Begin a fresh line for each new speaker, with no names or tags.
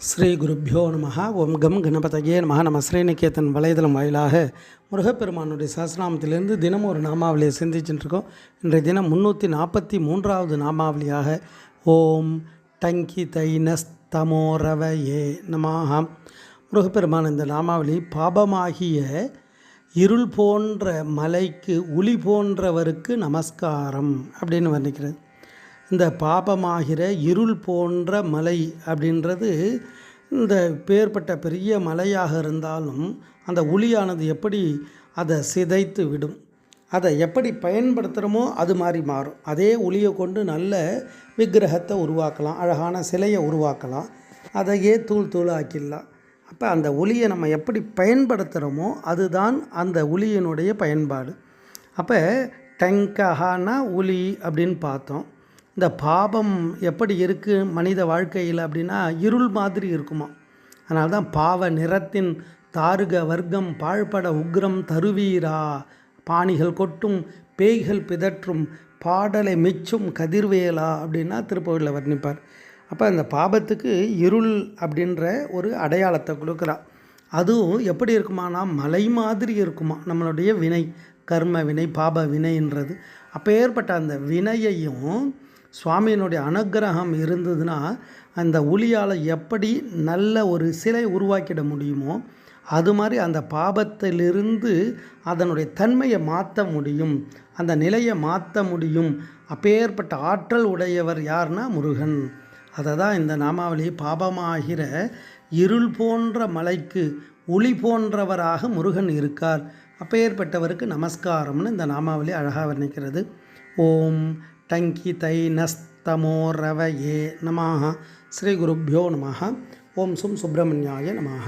ஸ்ரீ குருப்பியோ நம ஓம் கம் கணபதயே நம நம்ம ஸ்ரீநிகேதன் வலைதளம் வாயிலாக முருகப்பெருமானுடைய சஹசிராமத்திலிருந்து தினமும் ஒரு நாமாவளியை சிந்திச்சுட்டுருக்கோம். இன்றைய தினம் முந்நூற்றி நாற்பத்தி மூன்றாவது நாமாவளியாக ஓம் டங்கி தைனஸ்தமோரவ ஏ நமாஹாம் முருகப்பெருமான் இந்த நாமாவளி பாபமாகிய இருள் போன்ற மலைக்கு ஒளி போன்றவருக்கு நமஸ்காரம் அப்படின்னு வர்ணிக்கிறது. இந்த பாபமாகிற இருள் போன்ற மலை அப்படின்றது இந்த பேர்பட்ட பெரிய மலையாக இருந்தாலும் அந்த ஒளியானது எப்படி அதை சிதைத்து விடும் அதை எப்படி பயன்படுத்துகிறோமோ அது மாதிரி மாறும். அதே ஒளியை கொண்டு நல்ல விக்கிரகத்தை உருவாக்கலாம் அழகான சிலையை உருவாக்கலாம் அதையே தூள் தூளாக்கிடலாம். அப்போ அந்த ஒளியை நம்ம எப்படி பயன்படுத்துகிறோமோ அதுதான் அந்த ஒளியினுடைய பயன்பாடு. அப்போ டங்கஹானா ஒளி அப்படின்னு பார்த்தோம். இந்த பாபம் எப்படி இருக்குது மனித வாழ்க்கையில் அப்படின்னா இருள் மாதிரி இருக்குமா. அதனால தான் பாவ நிறத்தின் தாருக வர்க்கம் பாழ்பட உக்ரம் தருவீரா. பாணிகள் கொட்டும் பேய்கள் பிதற்றும் பாடலை மிச்சும் கதிர்வேலா அப்படின்னா திருப்பூரில் வர்ணிப்பார். அப்போ அந்த பாபத்துக்கு இருள் அப்படின்ற ஒரு அடையாளத்தை கொடுக்குறாள் அதுவும் எப்படி இருக்குமானா மலை மாதிரி இருக்குமா. நம்மளுடைய வினை கர்ம வினை பாப வினைன்றது. அப்போ ஏற்பட்ட அந்த வினையையும் சுவாமியினுடைய அனுகிரகம் இருந்ததுன்னா அந்த ஒளியால் எப்படி நல்ல ஒரு சிலை உருவாக்கிட முடியுமோ அது மாதிரி அந்த பாபத்திலிருந்து அதனுடைய தன்மையை மாற்ற முடியும் அந்த நிலையை மாற்ற முடியும். அப்பேற்பட்ட ஆற்றல் உடையவர் யார்னா முருகன். அதை தான் இந்த நாமாவளி. பாபமாகிற இருள் போன்ற மலைக்கு ஒளி போன்றவராக முருகன் இருக்கார். அப்பேற்பட்டவருக்கு நமஸ்காரம்னு இந்த நாமாவளி அழகாக வர்ணிக்கிறது. ஓம் டங்கி தை நஸ்தமோ ரவ ஏ நமாக ஸ்ரீ குருப்யோ நமாக ஓம் சும் சுப்பிரமணியாய நமாக